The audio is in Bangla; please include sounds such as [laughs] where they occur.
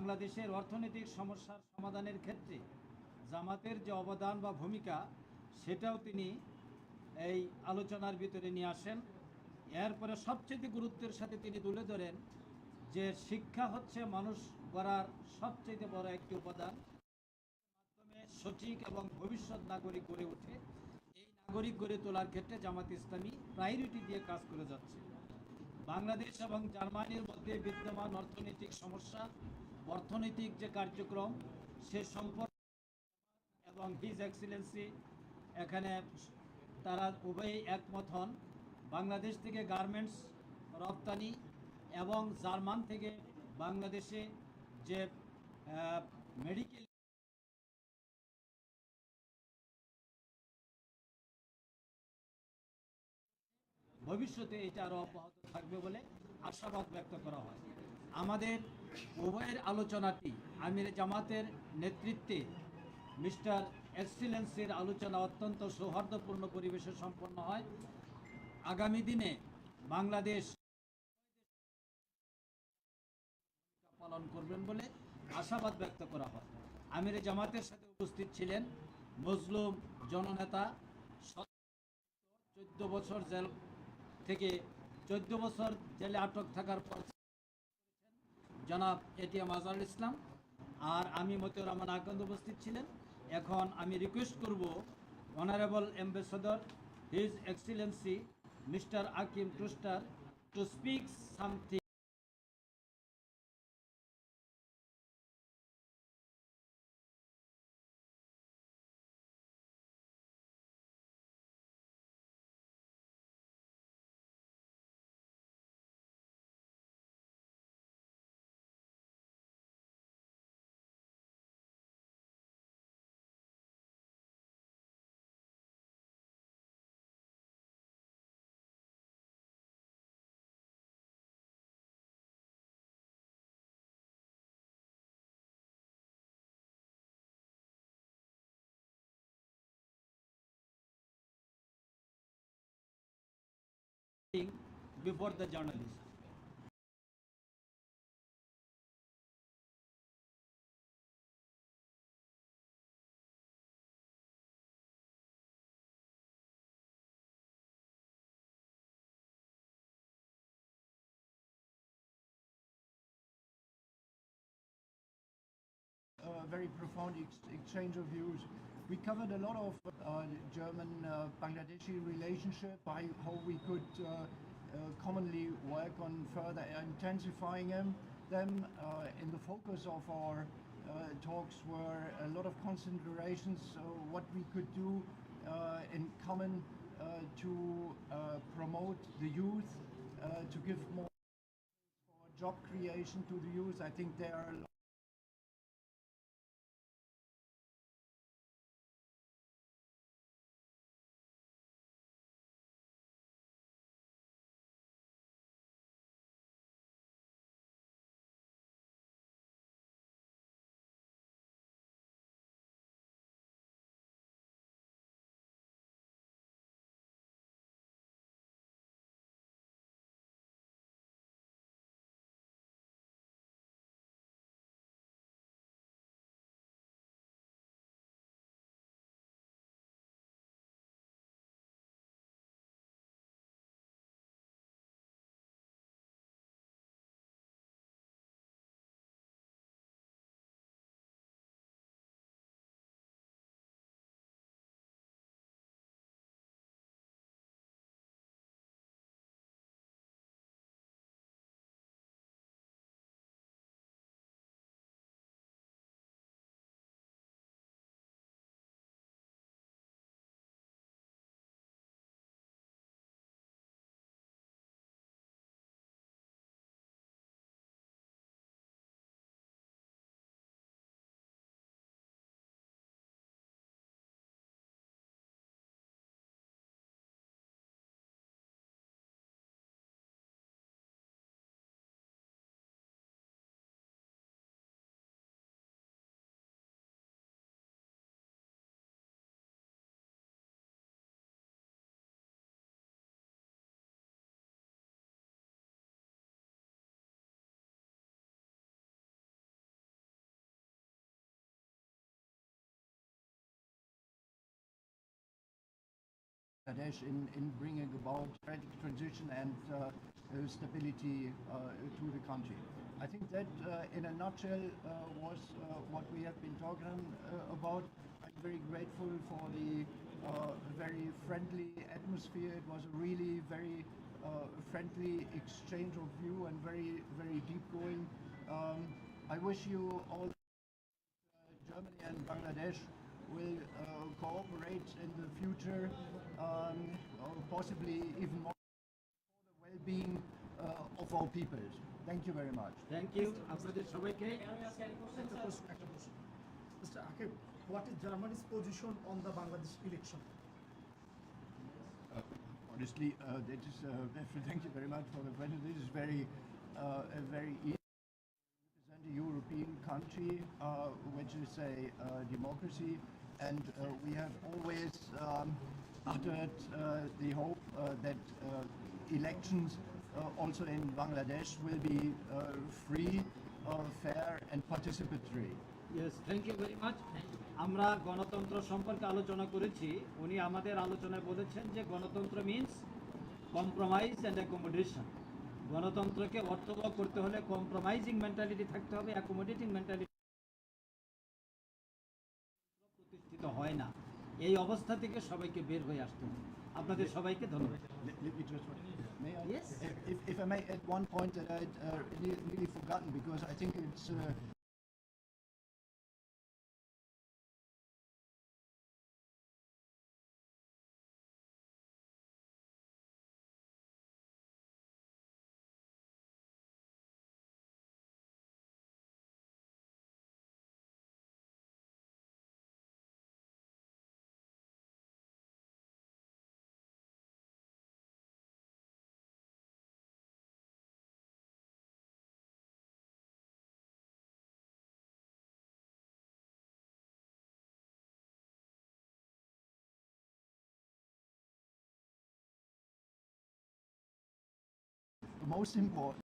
বাংলাদেশের অর্থনৈতিক সমস্যার সমাধানের ক্ষেত্রে জামাতের যে অবদান বা ভূমিকা, সেটাও তিনি এই আলোচনার ভিতরে নিয়ে আসেন। এরপরে সবচেয়ে গুরুত্বের সাথে তিনি তুলে ধরেন যে শিক্ষা হচ্ছে মানুষ গড়ার সবচেয়ে বড় একটি উপাদান। মাধ্যমে সঠিক এবং ভবিষ্যৎ নাগরিক গড়ে ওঠে। এই নাগরিক গড়ে তোলার ক্ষেত্রে জামাত ইসলামী প্রায়োরিটি দিয়ে কাজ করে যাচ্ছে। বাংলাদেশ এবং জার্মানির মধ্যে বিদ্যমান অর্থনৈতিক সমস্যা অর্থনৈতিক যে কার্যক্রম, সে সম্পর্কে এবং হিজ এক্সিলেন্সি এখানে তারা উভয়ই একমত হন। বাংলাদেশ থেকে গার্মেন্টস রপ্তানি এবং জার্মান থেকে বাংলাদেশে যে মেডিকেল ভবিষ্যতে এটা আরও অব্যাহত থাকবে বলে আশাবাদ ব্যক্ত করা হয়। আমাদের উভয়ের আলোচনাটি আমির জামাতের নেতৃত্বে মিস্টার এক্সিলেন্সির আলোচনা অত্যন্ত সৌহার্দ্যপূর্ণ পরিবেশে সম্পন্ন হয়। আগামী দিনে বাংলাদেশ পালন করবেন বলে আশাবাদ ব্যক্ত করা হয়। আমির জামাতের সাথে উপস্থিত ছিলেন মজলুম জননেতা চোদ্দ বছর জেল থেকে চোদ্দ বছর জেলে আটক থাকার পর জনাব এটিএম আজহারুল ইসলাম। আর আমি মতিউর রহমান আকন্দ উপস্থিত ছিলেন। এখন আমি রিকোয়েস্ট করব honourable ambassador his excellency mister Achim Troster to speak something before the journalist. Very profound ex- exchange of views. We covered a lot of uh, German uh, relationship, by how we could uh, uh, commonly work on further intensifying them. Them in the focus of our talks were a lot of considerations, what we could do in common to promote the youth, to give more job creation to the youth. I think there are Bangladesh in, in bringing about transition and uh, uh, stability uh, to the country. I think that, uh, in a nutshell, uh, was uh, what we have been talking about. I'm very grateful for the very friendly atmosphere. It was a really very friendly exchange of view and very, very deep going. Um, I wish you all Germany and Bangladesh will cooperate in the future, um, or possibly even more for the well-being uh, of our peoples. Thank you very much. Thank you আপনাদের সবাইকে একটা প্রশ্ন একটা প্রশ্ন mister Aqib what is Germany's position on the Bangladesh election Honestly, uh, that is, uh, [laughs] thank you very much for the question. This is very, uh, a very easy. represent a European country uh, which is a uh, democracy, and uh, we have always um, uttered uh, the hope uh, that uh, elections uh, also in Bangladesh will be uh, free, uh, fair, and participatory. Yes thank you very much আমরা গণতন্ত্র সম্পর্কে আলোচনা করেছি। উনি আমাদের আলোচনায় বলেছেন যে গণতন্ত্র মিনস কম্প্রোমাইজ অ্যান্ড অ্যাকোমোডেশন গণতন্ত্রকে অর্থবহ করতে হলে কম্প্রোমাইজিং মেন্টালিটি থাকতে হবে অ্যাকোমোডেটিং মেন্টালিটি প্রতিষ্ঠিত হয় না। এই অবস্থা থেকে সবাইকে বের হয়ে আসতে হবে আপনাদের সবাইকে ধন্যবাদ Let, let me just, may I? Yes. If, if, if I may add one point that I'd uh, really, really forgotten because I think it's uh, most important.